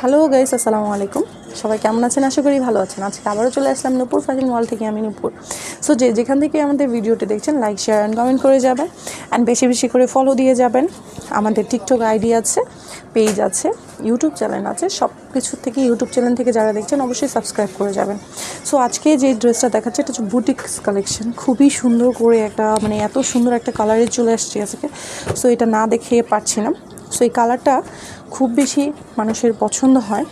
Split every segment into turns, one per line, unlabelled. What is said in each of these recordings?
Hello guys আসসালামু আলাইকুম। সবাই কেমন আছেন? আশা করি ভালো আছেন। আজকে আবারও চলে আসলাম নূপুর ফ্যাশন মল থেকে আমি নূপুর। সো যে যেখান থেকে আমাদের ভিডিওটি দেখছেন লাইক শেয়ার অ্যান্ড কমেন্ট করে যাবেন। অ্যান্ড বেশি বেশি করে ফলো দিয়ে যাবেন। আমাদের টিকটক আইডি আছে পেজ আছে ইউটিউব চ্যানেল আছে। সব কিছু থেকে ইউটিউব চ্যানেল থেকে যারা দেখছেন, অবশ্যই সাবস্ক্রাইব করে যাবেন। সো আজকে যে ড্রেসটা দেখাচ্ছে, এটা হচ্ছে বুটিক্স কালেকশন খুবই সুন্দর করে একটা মানে এত সুন্দর একটা কালারে চলে আসছে আজকে। সো এটা না দেখে পারছি না। সো এই কালারটা খুব বেশি মানুষের পছন্দ হয়।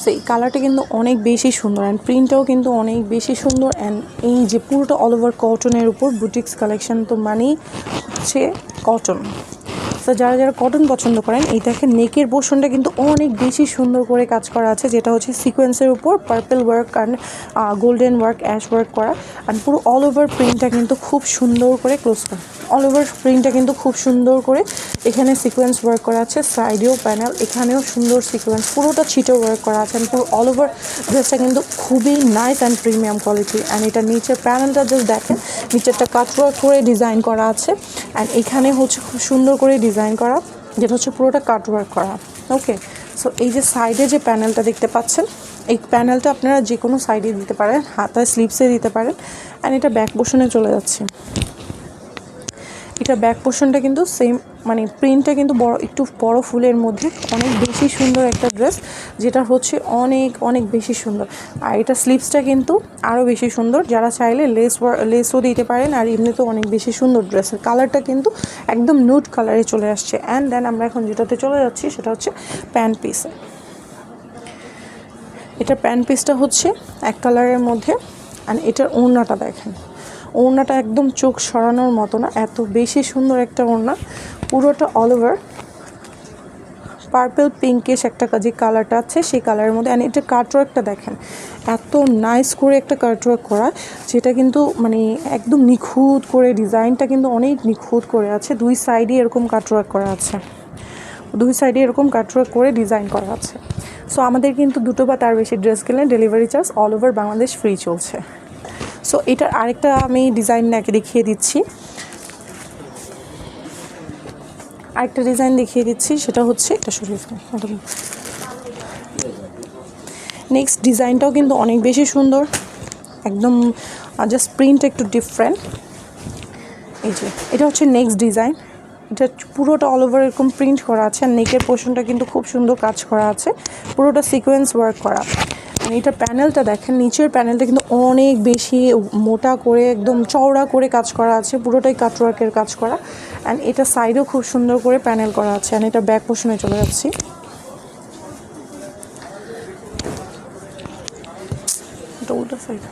সো এই কালারটা কিন্তু অনেক বেশি সুন্দর অ্যান্ড প্রিন্টটাও কিন্তু অনেক বেশি সুন্দর অ্যান্ড এই যে পুরোটা অল ওভার কটনের উপর বুটিক্স কালেকশন তো মানেই হচ্ছে কটন তো যারা যারা কটন পছন্দ করেন, এই দেখেন নেকের পোর্শনটা কিন্তু অনেক বেশি সুন্দর করে কাজ করা আছে, যেটা হচ্ছে সিকোয়েন্সের উপর purple work and golden work ash work করা। অ্যান্ড পুরো অল ওভার প্রিন্টটা কিন্তু খুব সুন্দর করে ক্লোজ করা। অল ওভার প্রিন্টটা কিন্তু খুব সুন্দর করে এখানে সিকোয়েন্স ওয়ার্ক করা আছে সাইডেও প্যানেল এখানেও সুন্দর সিকোয়েন্স পুরোটা ছিটে ওয়ার্ক করা আছে পুরো অল ওভার ড্রেসটা কিন্তু খুবই nice and premium quality and এটা নিচের প্যানেলটা জাস্ট দেখেন, নিচেরটা কাট ওয়ার্ক করে ডিজাইন করা আছে অ্যান্ড এখানে হচ্ছে খুব সুন্দর করে ডিজাইন করা, যেটা হচ্ছে পুরোটা কাট ওয়ার্ক করা ওকে সো এই যে সাইডে যে প্যানেলটা দেখতে পাচ্ছেন, এই প্যানেলটা আপনারা যে কোনো সাইডে দিতে পারেন, হাতায় স্লিপসে দিতে পারেন অ্যান্ড এটা ব্যাক পোর্শনে চলে যাচ্ছে। এটা ব্যাক পোর্শনটা কিন্তু সেম মানে প্রিন্টটা কিন্তু বড়, একটু বড় ফুলের মধ্যে অনেক বেশি সুন্দর একটা ড্রেস যেটা হচ্ছে অনেক অনেক বেশি সুন্দর। আর এটা স্লিপসটা কিন্তু আরও বেশি সুন্দর, যারা চাইলে লেস লেসও দিতে পারেন, আর এমনিতেও অনেক বেশি সুন্দর ড্রেসের কালারটা কিন্তু একদম নুট কালারে চলে আসছে। অ্যান্ড দেন আমরা এখন যেটাতে চলে যাচ্ছি, সেটা হচ্ছে প্যান্ট পিস এটা প্যান্ট পিসটা হচ্ছে এক কালারের মধ্যে অ্যান্ড এটার ওড়নাটা দেখেন। ওড়নাটা একদম চোখ সরানোর মতো না, এত বেশি সুন্দর একটা ওড়না। পুরোটা অল ওভার পার্পল পিঙ্কিশ একটা যে কালারটা আছে, সেই কালারের মধ্যে অ্যান্ড এটা কাটওয়ার্কটা দেখেন, এত নাইস করে একটা কাটওয়ার্ক করা, যেটা কিন্তু মানে একদম নিখুঁত করে ডিজাইনটা কিন্তু অনেক নিখুঁত করে আছে, দুই সাইডে এরকম কাটওয়ার্ক করা আছে। দুই সাইডে এরকম কাটওয়ার্ক করে ডিজাইন করা আছে। সো আমাদের কিন্তু দুটো বা তার বেশি ড্রেস কিনলে delivery charge all over Bangladesh free চলছে। সো এটার আরেকটা আমি ডিজাইন দেখিয়ে দিচ্ছি। আরেকটা ডিজাইন দেখিয়ে দিচ্ছি, সেটা হচ্ছে, এটা সরিয়ে নেক্সট ডিজাইনটাও কিন্তু অনেক বেশি সুন্দর, একদম জাস্ট প্রিন্ট একটু ডিফারেন্ট এই যে, এটা হচ্ছে নেক্সট ডিজাইন এটা পুরোটা অল ওভার এরকম প্রিন্ট করা আছে, আর নেকের পোর্শনটা কিন্তু খুব সুন্দর কাজ করা আছে। পুরোটা সিকোয়েন্স ওয়ার্ক করা। এটার প্যানেলটা দেখেন, নিচের প্যানেলটা কিন্তু অনেক বেশি মোটা করে, একদম চওড়া করে কাজ করা আছে, পুরোটাই কাটওয়ার্কের কাজ করা। অ্যান্ড এটা সাইডেও খুব সুন্দর করে প্যানেল করা আছে অ্যান্ড এটা ব্যাক পোর্শনে চলে যাচ্ছি। এটা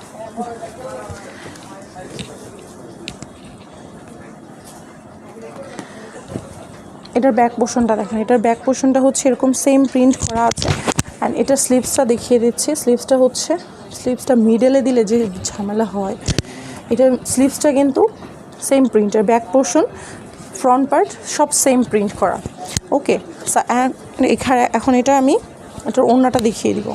এটার ব্যাক পোর্শনটা দেখেন, এটার ব্যাক পোর্শনটা হচ্ছে এরকম সেম প্রিন্ট করা আছে। অ্যান্ড এটার স্লিপসটা দেখিয়ে দিচ্ছি। স্লিপসটা হচ্ছে স্লিপসটা মিডেলে দিলে যে ঝামেলা হয় এটার স্লিপসটা কিন্তু সেম প্রিন্টের ব্যাক পোর্শন ফ্রন্ট পার্ট সব সেম প্রিন্ট করা। ওকে এখানে, এখন এটা আমি এটার ওড়নাটা দেখিয়ে দিব।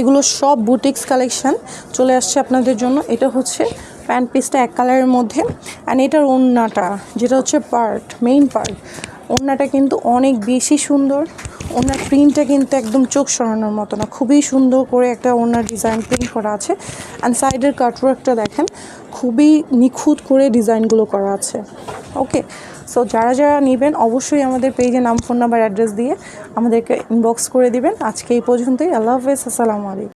এগুলো সব বুটিক্স কালেকশান চলে আসছে আপনাদের জন্য। এটা হচ্ছে প্যান্ট পিসটা এক কালারের মধ্যে। অ্যান্ড এটার ওড়নাটা, যেটা হচ্ছে পার্ট মেইন পার্ট, ওড়নাটা কিন্তু অনেক বেশি সুন্দর। ওনার প্রিন্টটা কিন্তু একদম চোখ সরানোর মতো না, খুবই সুন্দর করে একটা ওনার ডিজাইন প্রিন্ট করা আছে। অ্যান্ড সাইডের কাটওয়ার্কটা দেখেন, খুবই নিখুঁত করে ডিজাইনগুলো করা আছে। ওকে সো যারা যারা নেবেন, অবশ্যই আমাদের পেজে নাম ফোন নাম্বার অ্যাড্রেস দিয়ে আমাদেরকে ইনবক্স করে দিবেন। আজকে এই পর্যন্তই। আল্লাহ হাফেজ। আসসালামু আলাইকুম।